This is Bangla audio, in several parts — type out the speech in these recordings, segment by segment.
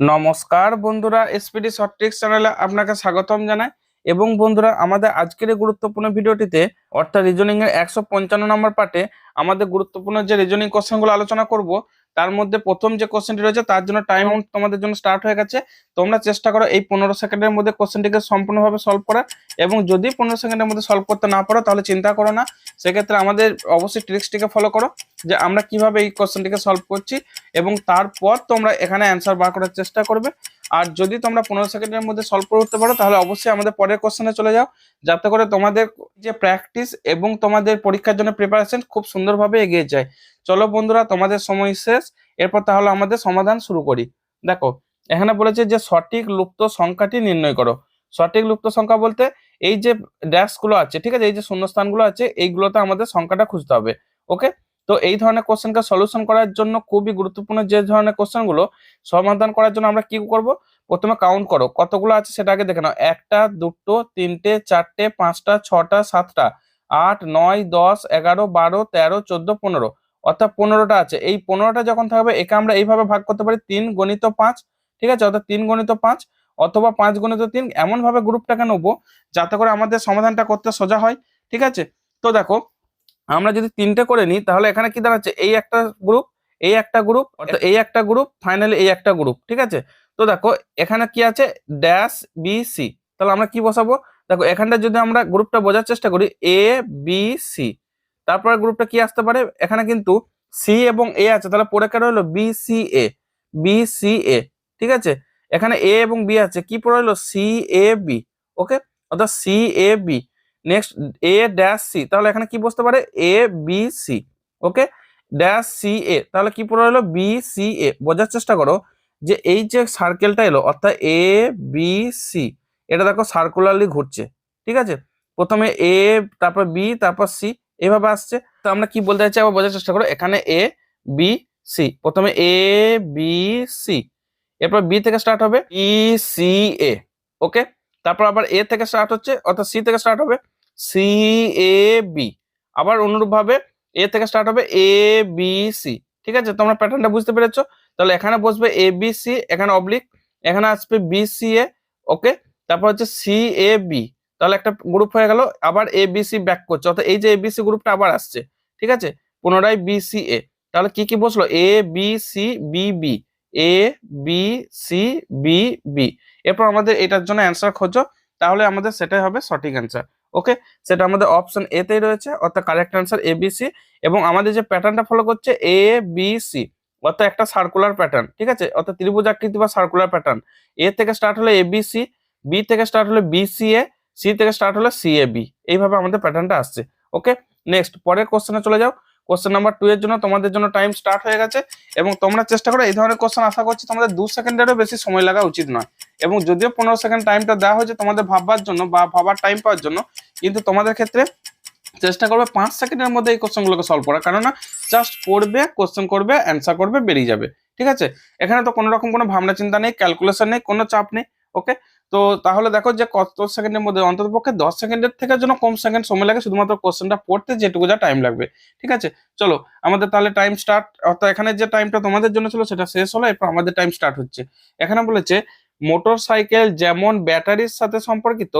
নমস্কার বন্ধুরা এসপিডি শর্ট ট্রিক্স চ্যানেলে আপনাকে স্বাগতম জানাই। এবং বন্ধুরা, আমাদের আজকের এই গুরুত্বপূর্ণ ভিডিওটিতে অর্থাৎ রিজনিং এর একশো পঞ্চান্ন নম্বর পার্টে আমাদের গুরুত্বপূর্ণ যে রিজনিং কোশ্চেনগুলো আলোচনা করব তার মধ্যে প্রথম যে কোশ্চেনটি রয়েছে তার জন্য টাইম তোমাদের জন্য স্টার্ট হয়ে গেছে। তোমরা চেষ্টা করো এই পনেরো সেকেন্ডের মধ্যে কোশ্চেনটিকে সম্পূর্ণভাবে সলভ করা এবং যদি পনেরো সেকেন্ডের মধ্যে সলভ করতে না পারো তাহলে চিন্তা করো না। সেক্ষেত্রে আমাদের অবশ্যই ট্রিক্সটিকে ফলো করো যে আমরা কীভাবে এই কোশ্চেনটিকে সলভ করছি এবং তারপর তোমরা এখানে অ্যান্সার বার করার চেষ্টা করবে। আর যদি তোমরা পনেরো সেকেন্ডের মধ্যে সলভ করে উঠতে পারো, তাহলে অবশ্যই আমাদের পরের কোশ্চেনে চলে যাও, যাতে করে তোমাদের যে প্র্যাকটিস এবং তোমাদের পরীক্ষার জন্য প্রিপারেশন খুব সুন্দরভাবে এগিয়ে যায়। চলো বন্ধুরা, তোমাদের সময় শেষ। এরপর তাহলে আমাদের সমাধান শুরু করি। দেখো, এখানে বলেছে যে সঠিক লুপ্ত সংখ্যাটি নির্ণয় করো। সঠিক লুপ্ত সংখ্যা বলতে এই যে ড্যাশগুলো আছে, ঠিক আছে? এই যে শূন্যস্থানগুলো আছে, এইগুলোতে আমাদের সংখ্যাটা খুঁজতে হবে। ওকে তো এই ধরনের কোশ্চেনকে সলিউশন করার জন্য খুবই গুরুত্বপূর্ণ যে ধরনের কোশ্চেনগুলো সমাধান করার জন্য আমরা কি করব? প্রথমে কাউন্ট করো, কতগুলো আছে সেটা আগে দেখে নাও। একটা, দুটো, তিনটে, চারটে, পাঁচটা, ছটা, সাতটা, আট, নয়, দশ, এগারো, বারো, তেরো, চোদ্দ, পনেরো। অর্থাৎ পনেরোটা আছে। এই পনেরোটা যখন থাকবে, একে আমরা এইভাবে ভাগ করতে পারি, তিন গণিত পাঁচ, ঠিক আছে? অর্থাৎ তিন গণিত পাঁচ অথবা পাঁচ গণিত তিন, এমনভাবে গ্রুপটাকে নেব, যাতে করে আমাদের সমাধানটা করতে সোজা হয়, ঠিক আছে? তো দেখো আমরা যদি তিনটে করে নিই তাহলে এখানে কি দাঁড়াচ্ছে? এই একটা গ্রুপ এই একটা গ্রুপ অর্থাৎ এই একটা গ্রুপ ফাইনালি এই একটা গ্রুপ ঠিক আছে? তো দেখো এখানে কি আছে? ড্যাশ বি সি তাহলে আমরা কি বসাবো? দেখো এখানটা যদি আমরা গ্রুপটা বোঝার চেষ্টা করি এ বি সি তারপরে গ্রুপটা কি আসতে পারে? এখানে কিন্তু সি এবং এ আছে। তাহলে পরে কেন হলো? B C A B C A ঠিক আছে? এখানে এ এবং বি আছে। কি পড়ে হলো? সি এ বি ওকে অর্থাৎ C A B next A dash C তাহলে এখানে কি বসতে পারে? A B C okay dash C A তাহলে কি পড়ে হলো বি সি এ বোঝার চেষ্টা করো যে এই যে সার্কেলটা এলো, অর্থাৎ এ বি সি এটা দেখো সার্কুলারলি ঘুরছে, ঠিক আছে? প্রথমে এ তারপর বি তারপর সি এভাবে আসছে। তো আমরা কি বলতে চাইছি? আবার বোঝার চেষ্টা করো, এখানে এ বি সি প্রথমে এ বি সি এরপর বি থেকে স্টার্ট হবে ই সি এ ওকে তারপর আবার এ থেকে স্টার্ট হচ্ছে, অর্থাৎ সি থেকে স্টার্ট হবে সি এ বি আবার অনুরূপভাবে এ থেকে স্টার্ট হবে এ বি সি ঠিক আছে? তোমরা প্যাটার্নটা বুঝতে পেরেছ? তাহলে এখানে বসবে এ বি সি এখানে অবলিক এখানে আসবে বি সি এ ওকে তারপর হচ্ছে সি এ বি তাহলে একটা গ্রুপ হয়ে গেল, আবার এ বি সি ব্যাক করছে। অর্থাৎ এই যে এ বি সি গ্রুপটা আবার আসছে। ঠিক আছে? পুনরায় বি সি এ তাহলে কি কি বসল? A B C B B A B C B B এরপর আমাদের এটার জন্য অ্যান্সার খোঁজো। তাহলে আমাদের সেটাই হবে সঠিক অ্যান্সার ওকে? সেটা আমাদের অপশন এ তেই রয়েছে, অর্থাৎ correct answer A B C এবং আমাদের যে প্যাটার্নটা ফলো করছে এ বি সি অর্থাৎ একটা সার্কুলার প্যাটার্ন ঠিক আছে? অর্থাৎ ত্রিভুজ আকৃতি বা সার্কুলার প্যাটার্ন এ থেকে স্টার্ট হলো এ বি সি বি থেকে স্টার্ট হলো বি সি এ সি থেকে স্টার্ট হলো সি এ বি এইভাবে আমাদের প্যাটার্নটা আসছে, ওকে? নেক্সট পরের কোশ্চেনে চলে যাও। কোশ্চেন নাম্বার টু এর জন্য তোমাদের জন্য টাইম স্টার্ট হয়ে গেছে এবং তোমরা চেষ্টা করো, এই ধরনের কোশ্চেন আশা করছি তোমাদের দু সেকেন্ডেরও বেশি সময় লাগা উচিত নয়। এবং যদিও পনেরো সেকেন্ড টাইমটা দেওয়া হয়েছে তোমাদের ভাববার জন্য বা ভাবার টাইম পাওয়ার জন্য, কিন্তু তোমাদের ক্ষেত্রে চেষ্টা করবে পাঁচ সেকেন্ডের মধ্যে এই কোশ্চেনগুলোকে সলভ করা কেননা জাস্ট পড়বে কোশ্চেন করবে অ্যান্সার করবে, বেরিয়ে যাবে। ঠিক আছে? এখানে তো কোনো রকম কোনো ভাবনা চিন্তা নেই ক্যালকুলেশন নেই, কোনো চাপ নেই ওকে তো তাহলে দেখো যে কত সেকেন্ডের মধ্যে অন্তত পক্ষে দশ সেকেন্ডের থেকে যেন কম সেকেন্ড সময় লাগে, শুধুমাত্র কোশ্চেনটা পড়তে যেটুকু যা টাইম লাগবে, ঠিক আছে? চলো, আমাদের তাহলে টাইম স্টার্ট অর্থাৎ এখানে যে টাইমটা তোমাদের জন্য ছিল, সেটা শেষ হলো, এরপর আমাদের টাইম স্টার্ট হচ্ছে। এখানে বলেছে মোটর সাইকেল যেমন ব্যাটারির সাথে সম্পর্কিত,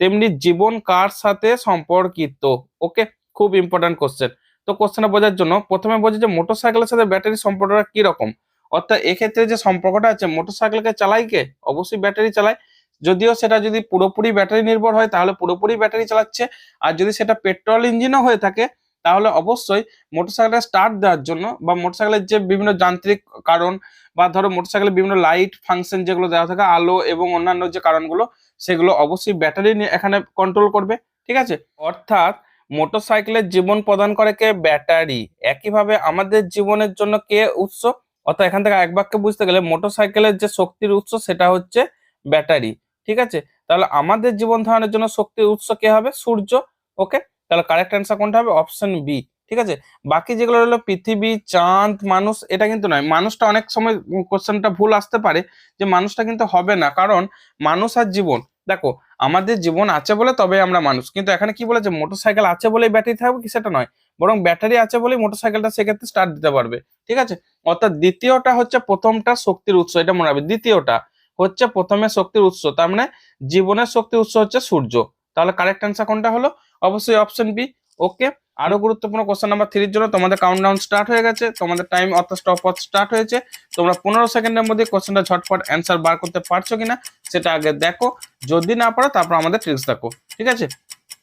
তেমনি জীবন কার সাথে সম্পর্কিত? ওকে খুব ইম্পর্টেন্ট কোশ্চেন তো কোশ্চেনটা বোঝার জন্য প্রথমে বোঝে যে মোটর সাইকেলের সাথে ব্যাটারির সম্পর্কটা কি রকম অর্থাৎ এক্ষেত্রে যে সম্পর্কটা আছে মোটর সাইকেলকে চালাই কে? অবশ্যই ব্যাটারি চালায়। যদিও সেটা যদি পুরোপুরি ব্যাটারি নির্ভর হয়, তাহলে পুরোপুরি ব্যাটারি চালাচ্ছে। আর যদি সেটা পেট্রোল ইঞ্জিনও হয়ে থাকে, তাহলে অবশ্যই মোটরসাইকেলের স্টার্ট দেওয়ার জন্য বা মোটরসাইকেলের যে বিভিন্ন যান্ত্রিক কারণ বা ধরো মোটরসাইকেলের বিভিন্ন লাইট ফাংশন যেগুলো দেওয়া থাকে, আলো এবং অন্যান্য যে কারণগুলো, সেগুলো অবশ্যই ব্যাটারি এখানে কন্ট্রোল করবে, ঠিক আছে? অর্থাৎ মোটরসাইকেলের জীবন প্রদান করে কে? ব্যাটারি। একইভাবে আমাদের জীবনের জন্য কে উৎস? অর্থাৎ এখান থেকে এক বাক্যে বুঝতে গেলে মোটরসাইকেলের যে শক্তির উৎস, সেটা হচ্ছে ব্যাটারি। ঠিক আছে? তাহলে আমাদের জীবন ধারণের জন্য শক্তির উৎস কে হবে? সূর্য। ওকে তাহলে কারেক্ট অ্যান্সার কোনটা হবে? অপশন বি ঠিক আছে? বাকি যেগুলো হলো পৃথিবী, চাঁদ, মানুষ, এটা কিন্তু নয়। মানুষটা অনেক সময় কোশ্চেনটা ভুল আসতে পারে যে মানুষটা কিন্তু হবে না। কারণ মানুষ আর জীবন। দেখো, আমাদের জীবন আছে বলে তবে আমরা মানুষ। কিন্তু এখানে কি বলেছে? মোটরসাইকেল আছে বলে ব্যাটারি থাকবে কি? সেটা নয়। বরং ব্যাটারি আছে বলেই মোটরসাইকেলটা সেক্ষেত্রে স্টার্ট দিতে পারবে। ঠিক আছে? অর্থাৎ দ্বিতীয়টা হচ্ছে প্রথমটা শক্তির উৎস। এটা মনে হবে দ্বিতীয়টা হচ্ছে প্রথমে শক্তির উৎস, তার মানে জীবনের শক্তির উৎস হচ্ছে সূর্য। তাহলে কারেক্ট অ্যান্সার কোনটা হলো? অবশ্যই অপশন বি ওকে আরও গুরুত্বপূর্ণ কোশ্চেন নাম্বার থ্রির জন্য তোমাদের কাউন্টডাউন স্টার্ট হয়ে গেছে, তোমাদের টাইম অর্থাৎ স্টপ ওয়াচ স্টার্ট হয়েছে। তোমরা পনেরো সেকেন্ডের মধ্যে কোশ্চেনটা ঝটপট অ্যান্সার বার করতে পারছ কিনা, সেটা আগে দেখো। যদি না পারো, তারপর আমাদের ট্রিক্স দেখো। ঠিক আছে?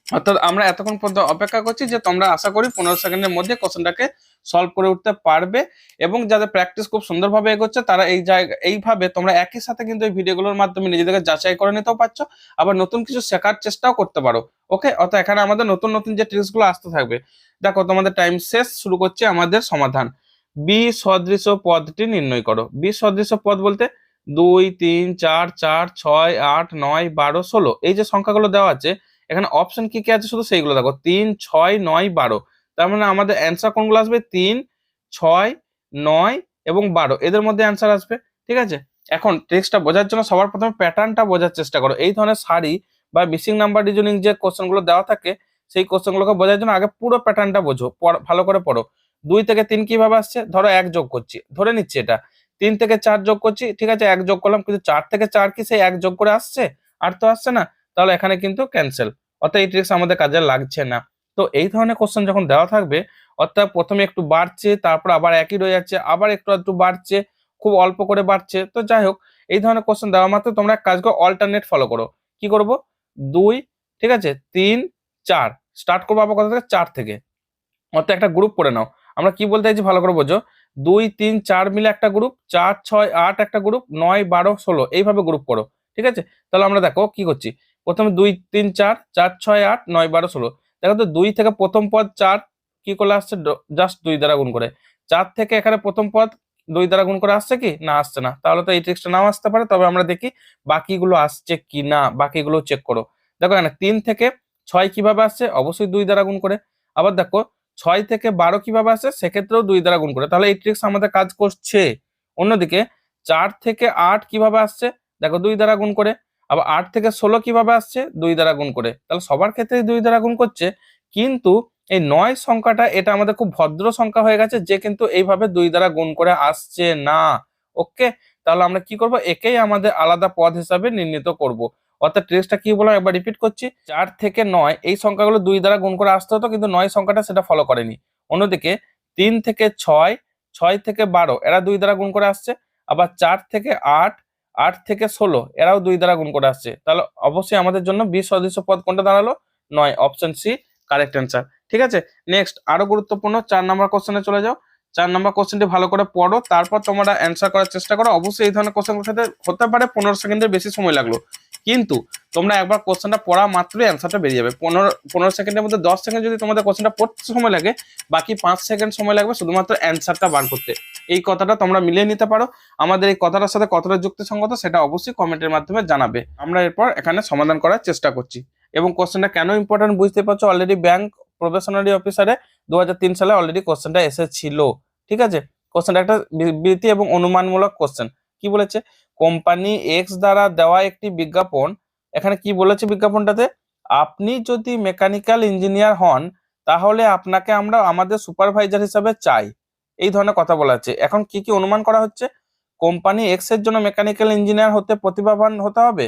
অর্থাৎ আমরা এতক্ষণ পর্যন্ত অপেক্ষা করছি যে তোমরা আশা করি পনেরো সেকেন্ডের মধ্যে কোশ্চেনটাকে সলভ করে উঠতে পারবে এবং যাদের প্র্যাকটিস খুব সুন্দরভাবে এগোচ্ছে, তারা এই জায়গা, এইভাবে তোমরা একই সাথে কিন্তু এই ভিডিওগুলোর মাধ্যমে নিজেদেরকে যাচাই করে নিতেও পারছ, আবার নতুন কিছু শেখার চেষ্টাও করতে পারো ওকে অর্থাৎ এখানে আমাদের নতুন নতুন যে ট্রিক্সগুলো আসতে থাকবে, দেখো তোমাদের টাইম শেষ, শুরু করছে আমাদের সমাধান। বি সদৃশ পদটি নির্ণয় করো। বি সদৃশ পদ বলতে দুই, তিন, চার চার, ছয়, আট, নয়, বারো, ষোলো, এই যে সংখ্যাগুলো দেওয়া আছে এখানে অপশন কি কি আছে শুধু সেইগুলো দেখো। তিন, ছয়, নয়, বারো। তার মানে আমাদের অ্যান্সার কোনগুলো আসবে? তিন, ছয়, নয় এবং বারো। এদের মধ্যে অ্যান্সার আসবে, ঠিক আছে? এখন টেক্সটটা বোঝার জন্য সবার প্রথমে প্যাটার্নটা বোঝার চেষ্টা করো। এই ধরনের সারি বা মিসিং নাম্বার রিজনিং যে কোশ্চেনগুলো দেওয়া থাকে, সেই কোশ্চেনগুলোকে বোঝার জন্য আগে পুরো প্যাটার্নটা বোঝো ভালো করে পড়ো। দুই থেকে তিন কীভাবে আসছে? ধরো এক যোগ করছি, ধরে নিচ্ছি এটা। তিন থেকে চার যোগ করছি, ঠিক আছে? এক যোগ করলাম, কিন্তু চার থেকে চার কি সেই এক যোগ করে আসছে? আর তো আসছে না। তাহলে এখানে কিন্তু ক্যান্সেল অর্থাৎ এই ট্রিক্স আমাদের কাজে লাগছে না। তো এই ধরনের কোশ্চেন যখন দেওয়া থাকবে, অর্থাৎ প্রথমে একটু বাড়ছে, তারপর আবার একই রয়ে যাচ্ছে, আবার একটু একটু বাড়ছে, খুব অল্প করে বাড়ছে। তো যাই হোক, এই ধরনের কোশ্চেন দেওয়া মাত্র তোমরা কাজ করো অল্টারনেট ফলো করো। কি করব? দুই, ঠিক আছে, তিন, চার। স্টার্ট করব আবার কথা থেকে? চার থেকে। অর্থাৎ একটা গ্রুপ করে নাও। আমরা কি বলতে চাইছি ভালো করে বোঝো? দুই, তিন, চার মিলে একটা গ্রুপ চার, ছয়, আট একটা গ্রুপ নয়, বারো, ষোলো। এইভাবে গ্রুপ করো। ঠিক আছে? তাহলে আমরা দেখো কি করছি। প্রথমে দুই, তিন, চার চার, ছয়, আট, নয়, বারো, ষোলো। দেখো তো দুই থেকে প্রথম পদ চার কি করে আসছে? জাস্ট দুই দ্বারা গুণ করে। চার থেকে এখানে প্রথম পদ দুই দ্বারা গুণ করে আসছে কি? না, আসছে না। তাহলে তো এই ট্রিক্সটা নাও আসতে পারে। তবে আমরা দেখি বাকিগুলো আসছে কি না? বাকিগুলো চেক করো। দেখো এখানে তিন থেকে ছয় কীভাবে আসছে? অবশ্যই দুই দ্বারা গুণ করে। আবার দেখো ছয় থেকে বারো কীভাবে আসছে? সেক্ষেত্রেও দুই দ্বারা গুণ করে। তাহলে এই ট্রিক্স আমাদের কাজ করছে। অন্যদিকে চার থেকে আট কীভাবে আসছে? দেখো দুই দ্বারা গুণ করে। আবার আট থেকে ষোলো কীভাবে আসছে? দুই দ্বারা গুণ করে। তাহলে সবার ক্ষেত্রে দুই দ্বারা গুণ করছে। কিন্তু এই নয় সংখ্যাটা, এটা আমাদের খুব ভদ্র সংখ্যা হয়ে গেছে যে কিন্তু এইভাবে দুই দ্বারা গুণ করে আসছে না। ওকে? তাহলে আমরা কি করব? একেই আমাদের আলাদা পদ হিসাবে নির্ণীত করব। অর্থাৎ ট্রেসটা কি বললাম? একবার রিপিট করছি। চার থেকে নয়, এই সংখ্যাগুলো দুই দ্বারা গুণ করে আসতে হতো, কিন্তু নয় সংখ্যাটা সেটা ফলো করেনি। অন্যদিকে তিন থেকে ছয় ছয় থেকে বারো, এরা দুই দ্বারা গুণ করে আসছে। আবার চার থেকে আট আট থেকে ষোলো, এরাও দুই দ্বারা গুণ করে আসছে। তাহলে অবশ্যই আমাদের জন্য বিশ সদৃশ পদ কোনটা দাঁড়াল? নয় অপশন সি কারেক্ট অ্যান্সার ঠিক আছে? নেক্সট আরও গুরুত্বপূর্ণ চার নাম্বার কোশ্চেনে চলে যাও। চার নাম্বার কোশ্চেনটি ভালো করে পড়ো, তারপর তোমরা অ্যান্সার করার চেষ্টা করো। অবশ্যই এই ধরনের কোশ্চেনগুলোর সাথে হতে পারে, পনেরো সেকেন্ডের বেশি সময় লাগল। কিন্তু তোমরা একবার কোশ্চেনটা পড়া মাত্রই অ্যান্সারটা বেরিয়ে যাবে। পনেরো পনেরো সেকেন্ডের মধ্যে দশ সেকেন্ড যদি তোমাদের কোশ্চেনটা পড়তে সময় লাগে, বাকি পাঁচ সেকেন্ড সময় লাগবে শুধুমাত্র অ্যান্সারটা বার করতে। এই কথাটা তোমরা মিলিয়ে নিতে পারো। আমাদের এই কথাটার সাথে কতটা যুক্তিসঙ্গত সেটা অবশ্যই কমেন্টের মাধ্যমে জানাবে। আমরা এরপর এখানে সমাধান করার চেষ্টা করছি। এবং কোশ্চেনটা কেন ইম্পর্টেন্ট বুঝতে পারছ? অলরেডি ব্যাংক প্রফেশনারি অফিসারে দু হাজার তিন সালে অলরেডি কোশ্চেনটা এসেছিল। ঠিক আছে? কোশ্চেনটা একটা বিবৃতি এবং অনুমানমূলক কোশ্চেন কি বলেছে? কোম্পানি এক্স দ্বারা দেওয়া একটি বিজ্ঞাপন, এখানে কি বলেছে বিজ্ঞাপনটাতে? আপনি যদি মেকানিক্যাল ইঞ্জিনিয়ার হন, তাহলে আপনাকে আমরা আমাদের সুপারভাইজার হিসাবে চাই। এই ধরনের কথা বলা আছে এখন কি কি অনুমান করা হচ্ছে? কোম্পানি এক্সের জন্য মেকানিক্যাল ইঞ্জিনিয়ার হতে প্রতিভাবান হতে হবে?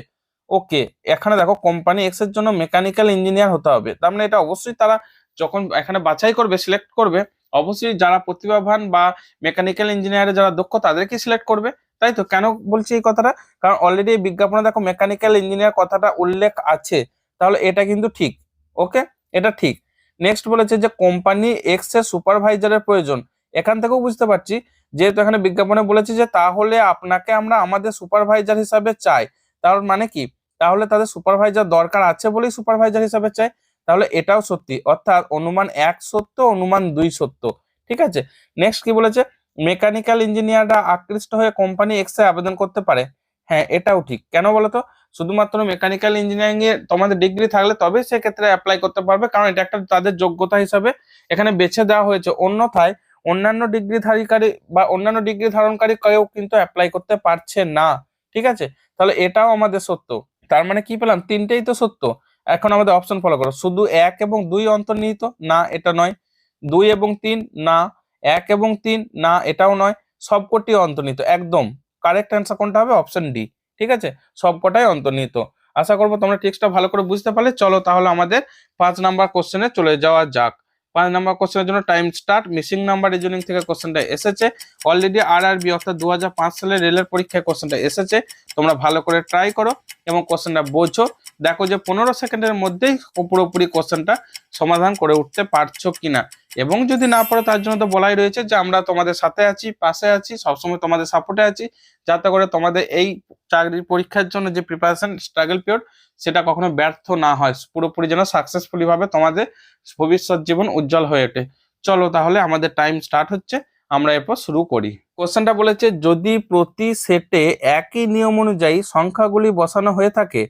ওকে, এখানে দেখো, কোম্পানি এক্সের জন্য মেকানিক্যাল ইঞ্জিনিয়ার হতে হবে। তার মানে এটা অবশ্যই তারা যখন এখানে বাছাই করবে, সিলেক্ট করবে অবশ্যই যারা প্রতিভাবান বা মেকানিক্যাল ইঞ্জিনিয়ারে যারা দক্ষ, তাদেরকে সিলেক্ট করবে। তাই তো? কেন বলছি এই কথাটা? কারণ অলরেডি বিজ্ঞাপনে দেখো মেকানিক্যাল ইঞ্জিনিয়ার কথাটা উল্লেখ আছে। তাহলে এটা কিন্তু ঠিক। ওকে এটা ঠিক। নেক্সট বলেছে যে কোম্পানি এক্সের সুপারভাইজারের প্রয়োজন। এখান থেকেও বুঝতে পারছি। যেহেতু এখানে বিজ্ঞাপনে বলেছে যে তাহলে আপনাকে আমরা আমাদের সুপারভাইজার হিসাবে চাই। তার মানে কি? তাহলে তাদের সুপারভাইজার দরকার আছে বলেই সুপারভাইজার হিসাবে চাই। তাহলে এটাও সত্যি। অর্থাৎ অনুমান এক সত্য, অনুমান দুই সত্য। ঠিক আছে? নেক্সট কি বলেছে? মেকানিক্যাল ইঞ্জিনিয়াররা আকৃষ্ট হয়ে কোম্পানি এক্স আবেদন করতে পারে। হ্যাঁ এটাও ঠিক। কেন বলতো শুধুমাত্র মেকানিক্যাল ইঞ্জিনিয়ারিং এ তোমাদের ডিগ্রি থাকলে তবে সেক্ষেত্রে অ্যাপ্লাই করতে পারবে, কারণ এটা একটা তাদের যোগ্যতা হিসাবে এখানে বেছে দেওয়া হয়েছে। অন্যথায় অন্যান্য ডিগ্রি ডিগ্রিধারীকারী বা অন্যান্য ডিগ্রি ধারণকারী কেউ কিন্তু অ্যাপ্লাই করতে পারছে না। ঠিক আছে? তাহলে এটাও আমাদের সত্য। তার মানে কি পেলাম? তিনটেই তো সত্য। এখন আমাদের অপশন ফলো করো। শুধু এক এবং দুই অন্তর্নিহিত, না এটা নয়। দুই এবং তিন, না এক এবং তিন, না এটাও নয়। সবকটি অন্তর্নিহিত, একদম। কারেক্ট অ্যান্সার কোনটা হবে? অপশন ডি ঠিক আছে? সবকটাই অন্তর্নিহিত। আশা করব তোমরা টেক্সটটা ভালো করে বুঝতে পারলে। চলো তাহলে আমাদের পাঁচ নাম্বার কোশ্চেনে চলে যাওয়া যাক। পাঁচ নাম্বার কোশ্চেনের জন্য time start missing number reasoning থেকে কোশ্চেনটা এসেছে। অলরেডি আর আর বি অর্থাৎ দু হাজার পাঁচ সালে রেলের পরীক্ষায় কোশ্চেনটা এসেছে। তোমরা ভালো করে ট্রাই করো এবং কোশ্চেনটা বোঝো। দেখো যে পনেরো সেকেন্ডের মধ্যেই পুরোপুরি কোশ্চেনটা সমাধান করে উঠতে পারছ কিনা। এবং যদি না পারো, তার জন্য তো বলাই রয়েছে যে আমরা তোমাদের সাথে আছি, পাশে আছি, সবসময় তোমাদের সাপোর্টে আছি। যাতে করে তোমাদের এই চাকরির পরীক্ষার জন্য যে প্রিপারেশন স্ট্রাগল পিরিয়ড সেটা কখনো ব্যর্থ না হয়। পুরোপুরি যেন সাকসেসফুলি ভাবে তোমাদের ভবিষ্যৎ জীবন উজ্জ্বল হয়ে ওঠে। চলো তাহলে আমাদের টাইম স্টার্ট হচ্ছে। আমরা এরপর শুরু করি। কোশ্চেনটা বলেছে, যদি প্রতি সেটে একই নিয়ম অনুযায়ী সংখ্যাগুলি বসানো হয়ে থাকে,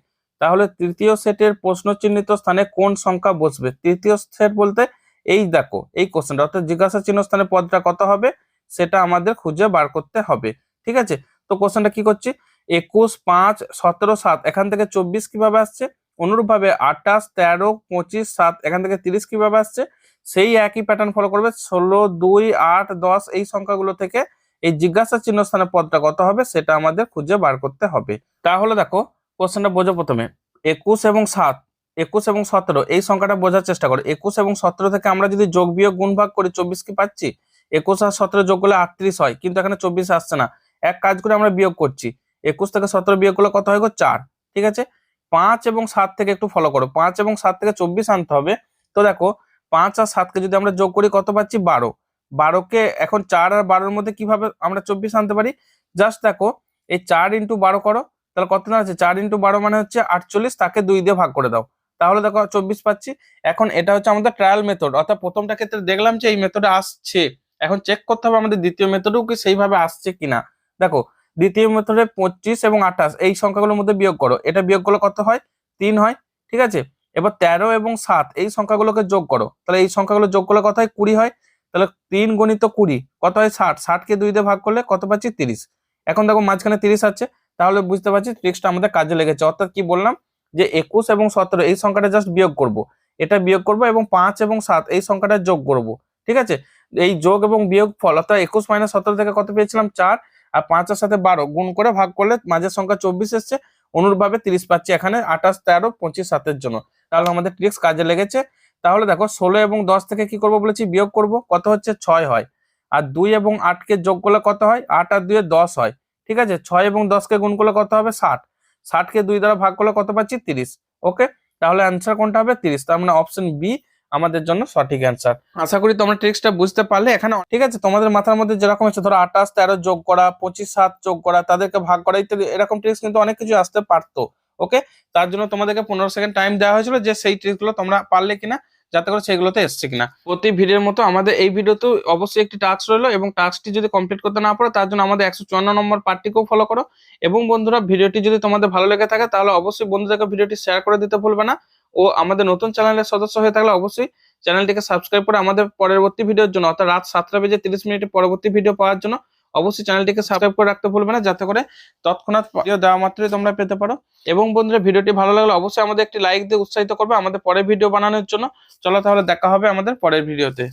তাহলে তৃতীয় সেটের প্রশ্ন চিহ্নিত স্থানে কোন সংখ্যা বসবে? তৃতীয় সেট বলতে এই দেখো, এই কোশ্চেনটা অর্থাৎ জিজ্ঞাসা চিহ্ন স্থানে পদটা কত হবে, সেটা আমাদের খুঁজে বার করতে হবে, ঠিক আছে? তো কোশ্চেনটা কি করছি? একুশ, পাঁচ, সতেরো, সাত, এখান থেকে চব্বিশ কীভাবে আসছে? অনুরূপভাবে আঠাশ, তেরো, পঁচিশ, সাত, এখান থেকে তিরিশ কীভাবে আসছে? সেই একই প্যাটার্ন ফলো করবে, ষোলো, দুই, আট, দশ, এই সংখ্যাগুলো থেকে এই জিজ্ঞাসা চিহ্ন স্থানে পদটা কত হবে সেটা আমাদের খুঁজে বার করতে হবে। তাহলে দেখো কোশ্চেনটা বোঝো প্রথমে। একুশ এবং সাত, একুশ এবং সতেরো, এই সংখ্যাটা বোঝার চেষ্টা করো। একুশ এবং সতেরো থেকে আমরা যদি যোগ বিয়োগ গুণ ভাগ করি, চব্বিশ কি পাচ্ছি? একুশ আর সতেরো যোগ করলে আটত্রিশ হয়, কিন্তু এখানে চব্বিশ আসছে না। এক কাজ করে আমরা বিয়োগ করছি। একুশ থেকে সতেরো বিয়োগ করলে কত হয় গো? চার, ঠিক আছে? পাঁচ এবং সাত থেকে একটু ফলো করো। পাঁচ এবং সাত থেকে চব্বিশ আনতে হবে। তো দেখো, পাঁচ আর সাতকে যদি আমরা যোগ করি, কত পাচ্ছি? বারো। বারোকে এখন চার আর বারোর মধ্যে কীভাবে আমরা চব্বিশ আনতে পারি? জাস্ট দেখো, এই চার ইন্টু বারো করো, তাহলে কত না আছে? চার ইন্টু বারো মানে হচ্ছে আটচল্লিশ, তাকে দুই দিয়ে ভাগ করে দাও। তাহলে দেখো চব্বিশ পাচ্ছি। এখন এটা হচ্ছে আমাদের ট্রায়াল মেথড অর্থাৎ প্রথমটা ক্ষেত্রে দেখলাম যে এই মেথডে আসছে। এখন চেক করতে হবে আমাদের দ্বিতীয় মেথডেও কি সেইভাবে আসছে কিনা। দেখো, দ্বিতীয় মেথডে পঁচিশ এবং আঠাশ, এই সংখ্যাগুলোর মধ্যে বিয়োগ করো। এটা বিয়োগ করলে কত হয়? তিন হয়, ঠিক আছে? এবার তেরো এবং সাত, এই সংখ্যাগুলোকে যোগ করো। তাহলে এই সংখ্যাগুলো যোগ করলে কত হয়? কুড়ি হয়। তাহলে তিন গণিত কুড়ি, কত হয় ষাট? ষাটকে দুই দিয়ে ভাগ করলে কত পাচ্ছি? তিরিশ। এখন দেখো মাঝখানে তিরিশ আছে, তাহলে বুঝতে পারছি ট্রিক্সটা আমাদের কাজে লেগেছে। অর্থাৎ কি বললাম? যে একুশ এবং সতেরো, এই সংখ্যাটা জাস্ট বিয়োগ করব। এটা বিয়োগ করব এবং পাঁচ এবং সাত, এই সংখ্যাটা যোগ করব। ঠিক আছে? এই যোগ এবং বিয়োগ ফল, অর্থাৎ একুশ মাইনাস সতেরো থেকে কত পেয়েছিলাম? চার। আর পাঁচের সাথে বারো, গুণ করে ভাগ করলে মাঝের সংখ্যা চব্বিশ এসছে, অনুরূপভাবে তিরিশ পাচ্ছি এখানে আঠাশ, তেরো, পঁচিশ, সাতের জন্য। তাহলে আমাদের ট্রিক্স কাজে লেগেছে। তাহলে দেখো ষোলো এবং দশ থেকে কি করব বলেছি? বিয়োগ করব। কত হচ্ছে? ছয় হয়। আর দুই এবং আটকে যোগ করলে কত হয়? আট আর দুয়ে দশ হয়। ঠিক আছে? ছয় এবং দশকে গুণ করলে কত হবে? ষাট। ষাটকে দুই দ্বারা ভাগ করলে কত পাচ্ছি? তিরিশ। ওকে? তাহলে অ্যান্সার কোনটা হবে? তিরিশ। তার মানে অপশন বি আমাদের জন্য সঠিক অ্যান্সার আশা করি তোমরা ট্রিক্সটা বুঝতে পারলে। এখানে ঠিক আছে? তোমাদের মাথার মধ্যে যেরকম হচ্ছে, ধরো আঠাশ, তেরো যোগ করা, পঁচিশ, সাত যোগ করা, তাদেরকে ভাগ করা ইত্যাদি এরকম ট্রিক্স কিন্তু অনেক কিছু আসতে পারতো। ওকে তার জন্য তোমাদেরকে পনেরো সেকেন্ড টাইম দেওয়া হয়েছিল যে সেই ট্রিক্সগুলো তোমরা পারলে কিনা, যাতে করে সেগুলোতে এসছে কিনা। প্রতি ভিডিওর মতো আমাদের এই ভিডিওতেও অবশ্যই একটি টাস্ক রইল এবং টাস্কটি যদি কমপ্লিট করতে না পারো, তার জন্য আমাদের একশো চুয়ান্ন নম্বর পার্টটিকেও ফলো করো। এবং বন্ধুরা, ভিডিওটি যদি তোমাদের ভালো লেগে থাকে, তাহলে অবশ্যই বন্ধুদেরকে ভিডিওটি শেয়ার করে দিতে ভুলবে না। ও আমাদের নতুন চ্যানেলের সদস্য হয়ে থাকলে অবশ্যই চ্যানেলটিকে সাবস্ক্রাইব করে আমাদের পরবর্তী ভিডিওর জন্য, অর্থাৎ রাত সাতটা বেজে তিরিশ মিনিটে পরবর্তী ভিডিও পাওয়ার জন্য অবশ্যই চ্যানেলটিকে সাবস্ক্রাইব করে রাখতে ভুলবে না, যাতে করে তৎক্ষণাৎ দেওয়া মাত্রই তোমরা পেতে পারো। এবং বন্ধুরা, ভিডিওটি ভালো লাগলে অবশ্যই আমাদের একটি লাইক দিয়ে উৎসাহিত করবে আমাদের পরের ভিডিও বানানোর জন্য। চলো তাহলে দেখা হবে আমাদের পরের ভিডিওতে